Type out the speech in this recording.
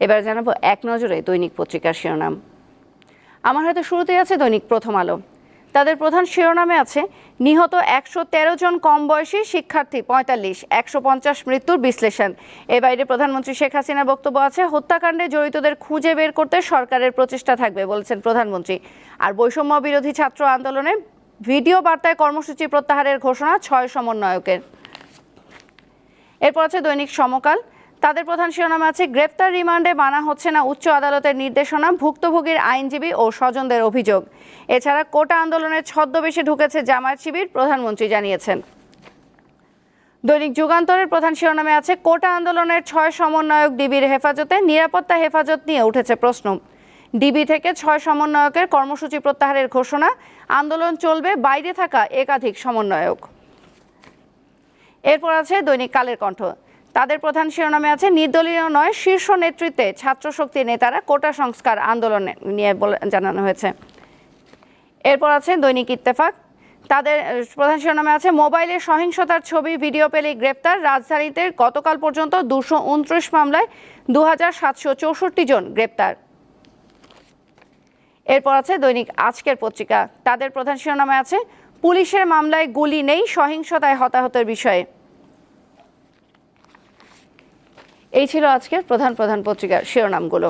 এবার জানাব এক নজরে দৈনিক পত্রিকার শিরোনাম। আমার হাতে শুরুতেই আছে দৈনিক প্রথম আলো। তাদের প্রধান শিরোনামে আছে, নিহত একশো তেরো জন কম বয়সী শিক্ষার্থী, পঁয়তাল্লিশ, একশো পঞ্চাশ মৃত্যুর বিশ্লেষণ। এ বাইরে প্রধানমন্ত্রী শেখ হাসিনার বক্তব্য আছে, হত্যাকাণ্ডে জড়িতদের খুঁজে বের করতে সরকারের প্রচেষ্টা থাকবে বলেছেন প্রধানমন্ত্রী। আর বৈষম্য বিরোধী ছাত্র আন্দোলনে ভিডিও বার্তায় কর্মসূচি প্রত্যাহারের ঘোষণা, ছয় সমন্বয়কের। এরপর আছে দৈনিক সমকাল। তাদের প্রধান শিরোনামে আছে, গ্রেপ্তার রিমান্ডে মানা হচ্ছে না উচ্চ আদালতের নির্দেশনা, ভুক্তভোগীর আইনজীবী ও স্বজনদের অভিযোগ। এছাড়া কোটা আন্দোলনের ছদ্মবেশে ঢুকেছে জামায়াত শিবির, প্রধানমন্ত্রী জানিয়েছেন। দৈনিক যুগান্তরের প্রধান শিরোনামে আছে, কোটা আন্দোলনের ছয় সমন্বয়ক ডিবির হেফাজতে নিরাপত্তা হেফাজত নিয়ে উঠেছে প্রশ্ন। ডিবি থেকে ছয় সমন্বয়কের কর্মসূচি প্রত্যাহারের ঘোষণা, আন্দোলন চলবে, বাইরে থাকা একাধিক সমন্বয়ক। এরপর আছে দৈনিক কালের কণ্ঠ। তাদের প্রধান শিরোনামে আছে, নির্দলীয় নয়, শীর্ষ নেতৃত্বে ছাত্র শক্তি নেতারা কোটা সংস্কার আন্দোলনে নিয়ে জানানো হয়েছে। এরপর আছে দৈনিক ইত্তেফাক। তাদের প্রধান শিরোনামে আছে, মোবাইলে সহিংসতার ছবি, ভিডিও পেলেই গ্রেপ্তার। রাজধানীতে গতকাল পর্যন্ত দুশো উনত্রিশ মামলায় দু হাজার সাতশো চৌষট্টি জন গ্রেপ্তার। এরপর আছে দৈনিক আজকের পত্রিকা। তাদের প্রধান শিরোনামে আছে, পুলিশের মামলায় গুলি নেই, সহিংসতায় হতাহতের বিষয়ে। এই ছিল আজকের প্রধান প্রধান পত্রিকার শিরোনামগুলো।